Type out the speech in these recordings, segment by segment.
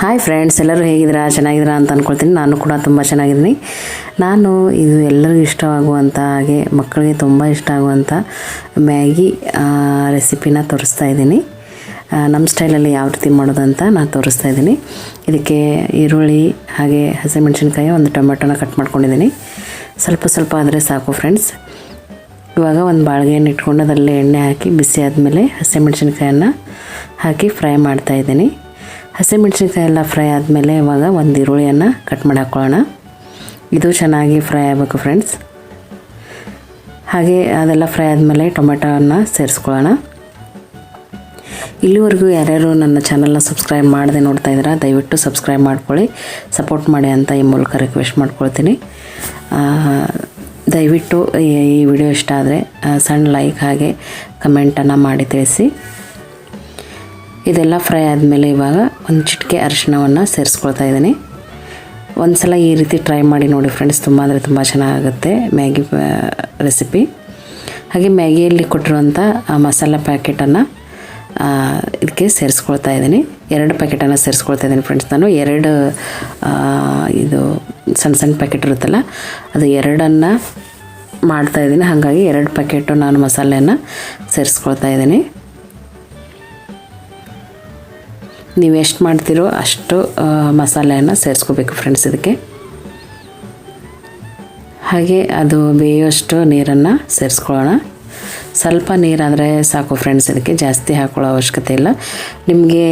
Hi friends ಎಲ್ಲರೂ ಹೇಗಿದ್ದೀರಾ? ಚೆನ್ನಾಗಿದ್ದೀರಾ ಅಂತ ಅಂದ್ಕೊಳ್ತೀನಿ ನಾನು ಕೂಡ ತುಂಬ ಚೆನ್ನಾಗಿದ್ದೀನಿ. ನಾನು ಇದು ಎಲ್ಲರಿಗೂ ಇಷ್ಟವಾಗುವಂಥ ಹಾಗೆ, ಮಕ್ಕಳಿಗೆ ತುಂಬ ಇಷ್ಟ ಆಗುವಂಥ ಮ್ಯಾಗಿ ರೆಸಿಪಿನ ತೋರಿಸ್ತಾ ಇದ್ದೀನಿ. ನಮ್ಮ ಸ್ಟೈಲಲ್ಲಿ ಯಾವ ರೀತಿ ಮಾಡೋದು ಅಂತ ನಾನು ತೋರಿಸ್ತಾ ಇದ್ದೀನಿ. ಇದಕ್ಕೆ ಈರುಳ್ಳಿ ಹಾಗೆ ಹಸಿಮೆಣಸಿನ್ಕಾಯಿ ಒಂದು ಟೊಮೆಟೊನ ಕಟ್ ಮಾಡ್ಕೊಂಡಿದ್ದೀನಿ. ಸ್ವಲ್ಪ ಸ್ವಲ್ಪ ಆದರೆ ಸಾಕು ಫ್ರೆಂಡ್ಸ್ ಇವಾಗ ಒಂದು ಬಾಳ್ಗೆಯನ್ನು ಇಟ್ಕೊಂಡು ಅದರಲ್ಲಿ ಎಣ್ಣೆ ಹಾಕಿ, ಬಿಸಿ ಆದಮೇಲೆ ಹಸಿಮೆಣ್ಸಿನ್ಕಾಯನ್ನು ಹಾಕಿ ಫ್ರೈ ಮಾಡ್ತಾ ಇದ್ದೀನಿ. ಹಸಿಮೆಣ್ಸಿನ್ಕಾಯಿ ಎಲ್ಲ ಫ್ರೈ ಆದಮೇಲೆ ಇವಾಗ ಒಂದು ಈರುಳ್ಳಿಯನ್ನು ಕಟ್ ಮಾಡಿ ಹಾಕ್ಕೊಳ್ಳೋಣ ಇದು ಚೆನ್ನಾಗಿ ಫ್ರೈ ಆಗಬೇಕು ಫ್ರೆಂಡ್ಸ್ ಹಾಗೆ ಅದೆಲ್ಲ ಫ್ರೈ ಆದಮೇಲೆ ಟೊಮೆಟೊವನ್ನು ಸೇರಿಸ್ಕೊಳ್ಳೋಣ. ಇಲ್ಲಿವರೆಗೂ ಯಾರ್ಯಾರು ನನ್ನ ಚಾನಲ್ನ ಸಬ್ಸ್ಕ್ರೈಬ್ ಮಾಡದೆ ನೋಡ್ತಾ ಇದ್ದೀರಾ, ದಯವಿಟ್ಟು ಸಬ್ಸ್ಕ್ರೈಬ್ ಮಾಡ್ಕೊಳ್ಳಿ. ಸಪೋರ್ಟ್ ಮಾಡಿ ಅಂತ ಈ ಮೂಲಕ ರಿಕ್ವೆಸ್ಟ್ ಮಾಡ್ಕೊಳ್ತೀನಿ. ದಯವಿಟ್ಟು ಈ ವಿಡಿಯೋ ಇಷ್ಟ ಆದರೆ ಸಣ್ಣ ಲೈಕ್ ಹಾಗೆ ಕಮೆಂಟನ್ನು ಮಾಡಿ ತಿಳಿಸಿ. ಇದೆಲ್ಲ ಫ್ರೈ ಆದಮೇಲೆ ಇವಾಗ ಒಂದು ಚಿಟಿಕೆ ಅರಿಶಿಣವನ್ನು ಸೇರಿಸ್ಕೊಳ್ತಾ ಇದ್ದೀನಿ. ಒಂದು ಸಲ ಈ ರೀತಿ ಟ್ರೈ ಮಾಡಿ ನೋಡಿ ಫ್ರೆಂಡ್ಸ್ ತುಂಬ ಅಂದರೆ ತುಂಬ ಚೆನ್ನಾಗುತ್ತೆ ಮ್ಯಾಗಿ ರೆಸಿಪಿ ಹಾಗೆ ಮ್ಯಾಗಿಯಲ್ಲಿ ಕೊಟ್ಟಿರುವಂಥ ಮಸಾಲ ಪ್ಯಾಕೆಟನ್ನು ಇದಕ್ಕೆ ಸೇರಿಸ್ಕೊಳ್ತಾ ಇದ್ದೀನಿ. ಎರಡು ಪ್ಯಾಕೆಟನ್ನು ಸೇರಿಸ್ಕೊಳ್ತಾ ಇದ್ದೀನಿ ಫ್ರೆಂಡ್ಸ್ ನಾನು ಎರಡು ಇದು ಸಣ್ಣ ಸಣ್ಣ ಪ್ಯಾಕೆಟ್ ಇರುತ್ತಲ್ಲ, ಅದು ಎರಡನ್ನು ಮಾಡ್ತಾ ಇದ್ದೀನಿ. ಹಾಗಾಗಿ ಎರಡು ಪ್ಯಾಕೆಟು ನಾನು ಮಸಾಲೆಯನ್ನು ಸೇರಿಸ್ಕೊಳ್ತಾ ಇದ್ದೀನಿ. ನೀವು ಎಷ್ಟು ಮಾಡ್ತೀರೋ ಅಷ್ಟು ಮಸಾಲೆಯನ್ನು ಸೇರಿಸ್ಕೋಬೇಕು ಫ್ರೆಂಡ್ಸ್ ಇದಕ್ಕೆ. ಹಾಗೆ ಅದು ಬೇಯೋಷ್ಟು ನೀರನ್ನು ಸೇರಿಸ್ಕೊಳ್ಳೋಣ. ಸ್ವಲ್ಪ ನೀರಾದರೆ ಸಾಕು ಫ್ರೆಂಡ್ಸ್ ಇದಕ್ಕೆ, ಜಾಸ್ತಿ ಹಾಕೊಳ್ಳೋ ಅವಶ್ಯಕತೆ ಇಲ್ಲ. ನಿಮಗೆ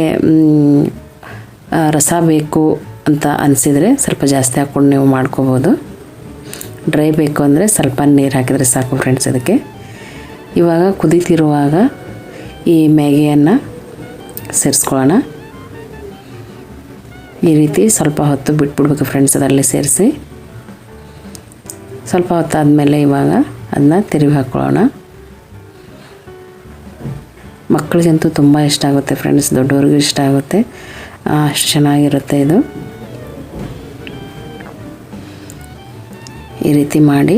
ರಸ ಬೇಕು ಅಂತ ಅನಿಸಿದರೆ ಸ್ವಲ್ಪ ಜಾಸ್ತಿ ಹಾಕ್ಕೊಂಡು ನೀವು ಮಾಡ್ಕೋಬೋದು. ಡ್ರೈ ಬೇಕು ಅಂದರೆ ಸ್ವಲ್ಪ ನೀರು ಹಾಕಿದರೆ ಸಾಕು ಫ್ರೆಂಡ್ಸ್ ಇದಕ್ಕೆ. ಇವಾಗ ಕುದೀತಿರುವಾಗ ಈ ಮ್ಯಾಗಿಯನ್ನು ಸೇರಿಸ್ಕೊಳ್ಳೋಣ. ಈ ರೀತಿ ಸ್ವಲ್ಪ ಹೊತ್ತು ಬಿಟ್ಬಿಡ್ಬೇಕು ಫ್ರೆಂಡ್ಸ್ ಅದರಲ್ಲಿ ಸೇರಿಸಿ. ಸ್ವಲ್ಪ ಹೊತ್ತಾದಮೇಲೆ ಇವಾಗ ಅದನ್ನ ತಿರುವಿ ಹಾಕ್ಕೊಳ್ಳೋಣ ಮಕ್ಕಳಿಗಂತೂ ತುಂಬ ಇಷ್ಟ ಆಗುತ್ತೆ ಫ್ರೆಂಡ್ಸ್ ದೊಡ್ಡವ್ರಿಗೂ ಇಷ್ಟ ಆಗುತ್ತೆ. ಅಷ್ಟು ಚೆನ್ನಾಗಿರುತ್ತೆ ಇದು. ಈ ರೀತಿ ಮಾಡಿ.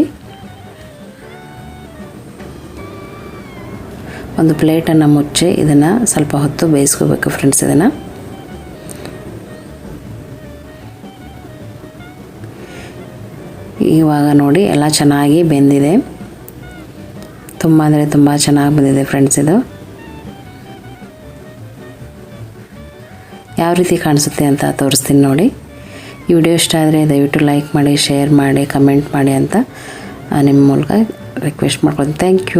ಒಂದು ಪ್ಲೇಟನ್ನು ಮುಚ್ಚಿ ಇದನ್ನು ಸ್ವಲ್ಪ ಹೊತ್ತು ಬೇಯಿಸ್ಕೋಬೇಕು ಫ್ರೆಂಡ್ಸ್ ಇದನ್ನು. ಇವಾಗ ನೋಡಿ ಎಲ್ಲ ಚೆನ್ನಾಗಿ ಬೆಂದಿದೆ. ತುಂಬ ಅಂದರೆ ತುಂಬ ಚೆನ್ನಾಗಿ ಬಂದಿದೆ ಫ್ರೆಂಡ್ಸ್ ಇದು. ಯಾವ ರೀತಿ ಕಾಣಿಸುತ್ತೆ ಅಂತ ತೋರಿಸ್ತೀನಿ ನೋಡಿ. ಈ ವಿಡಿಯೋ ಇಷ್ಟ ಆದರೆ ದಯವಿಟ್ಟು ಲೈಕ್ ಮಾಡಿ ಶೇರ್ ಮಾಡಿ ಕಮೆಂಟ್ ಮಾಡಿ ಅಂತ ನಿಮ್ಮ ಮೂಲಕ ರಿಕ್ವೆಸ್ಟ್ ಮಾಡ್ಕೊಳ್ತೀನಿ. Thank you